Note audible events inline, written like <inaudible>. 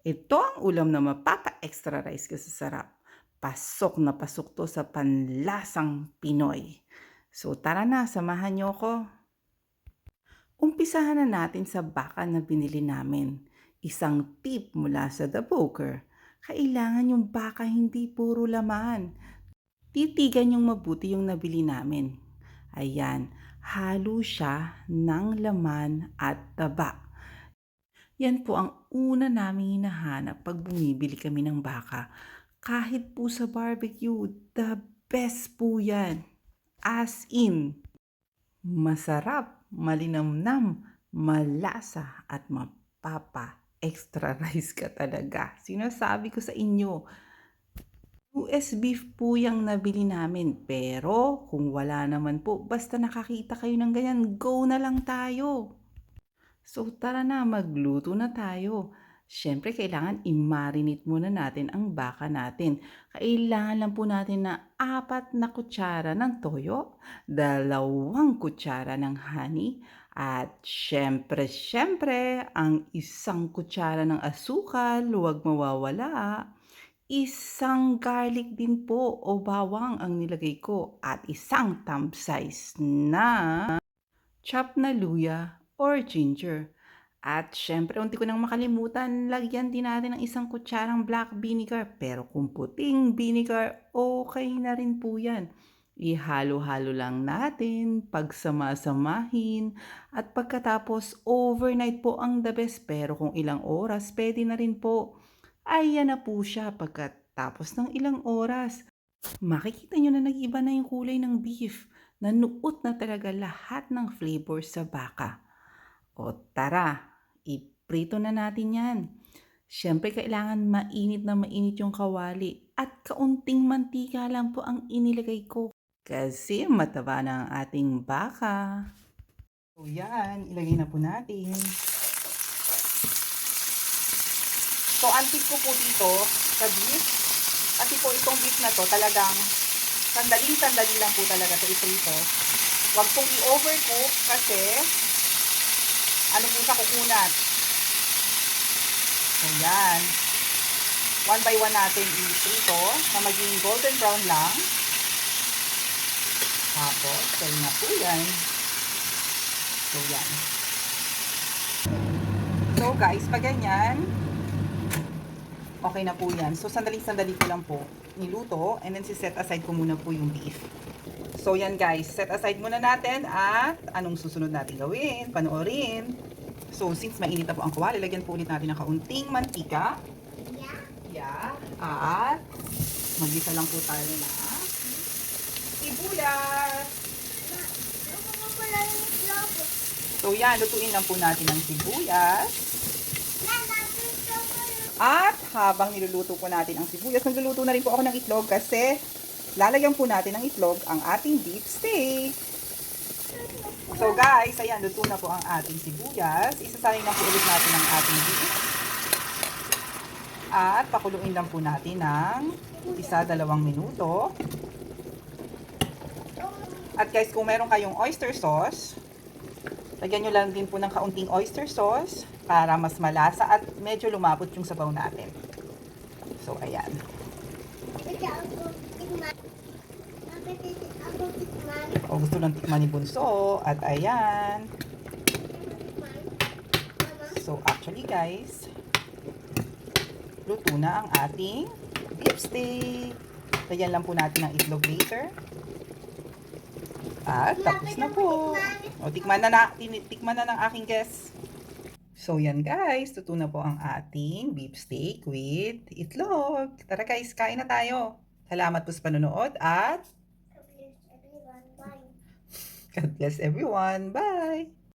Ito ang ulam na mapapa-extra rice ka sa sarap. Pasok na pasok to sa panlasang Pinoy. So tara na, samahan niyo ako. Umpisahan na natin sa baka na binili namin. Isang tip mula sa The Poker. Kailangan yung baka hindi puro laman. Titigan yung mabuti yung nabili namin. Ayan, halo siya ng laman at taba. Yan po ang una naming hinahanap pag bumibili kami ng baka. Kahit po sa barbecue, the best po yan. As in, masarap, malinamnam, malasa at mapapa extra <laughs> rice ka talaga. Sinasabi ko sa inyo, US beef po yung nabili namin. Pero kung wala naman po, basta nakakita kayo ng ganyan, go na lang tayo. So tara na, magluto na tayo. Siyempre, kailangan i-marinate muna natin ang baka natin. Kailangan lang po natin na apat na kutsara ng toyo, dalawang kutsara ng honey, at syempre, syempre, ang isang kutsara ng asukal, huwag mawawala. Isang garlic din po o bawang ang nilagay ko at isang thumb size na chopped na luya or ginger. At syempre, unti ko nang makalimutan, lagyan din natin ng isang kutsarang black vinegar. Pero kung puting vinegar, okay na rin po yan. Ihalo-halo lang natin, pagsamasamahin, at pagkatapos overnight po ang the best. Pero kung ilang oras, pwede na rin po. Ayan na po siya pagkatapos ng ilang oras. Makikita nyo na nag-iba na yung kulay ng beef. Nanuot na talaga lahat ng flavor sa baka. O tara, iprito na natin yan. Siyempre, kailangan mainit na mainit yung kawali at kaunting mantika lang po ang inilagay ko. Kasi mataba na ang ating baka. So yan, ilagay na po natin. So, ang ko po dito sa beef, kasi po itong beef na to talagang sandaling-sandali lang po talaga sa iprito. Huwag pong i-overcook kasi ano po siya kukunat. So, yan. One by one natin i-prito na maging golden brown lang. Tapos, tayo na po yan. So, yan. So, guys, pag ganyan, okay na po yan. So, sandaling-sandali ko lang po niluto and then si-set aside ko muna po yung beef. So, yan guys. Set aside muna natin at anong susunod natin gawin, panoorin. So, since mainit na po ang kawali, lagyan po ulit natin ng kaunting mantika. Yeah. At magisa lang po tayo na sibuyas. So, yan. Lutuin lang po natin ang sibuyas. At habang niluluto po natin ang sibuyas, nagluluto na rin po ako ng itlog kasi lalagyan po natin ng itlog ang ating beef steak. So guys, ayan, luto na po ang ating sibuyas. Isasaling lang po ulit natin ang ating beef. At pakuluin lang po natin ng isa, dalawang minuto. At guys, kung meron kayong oyster sauce, lagyan nyo lang din po ng kaunting oyster sauce para mas malasa at medyo lumapot yung sabaw natin. So, ayan. O gusto lang tikman ni Bunso. At ayan. So, actually guys, luto na ang ating beef steak. Lagyan lang po natin ng itlog later. At tapos na po. O, tikman na na, tikman na ng aking guest. So, yan guys. Tuto na po ang ating beef steak with itlog. Tara guys, kain na tayo. Salamat po sa panonood at God bless everyone. Bye!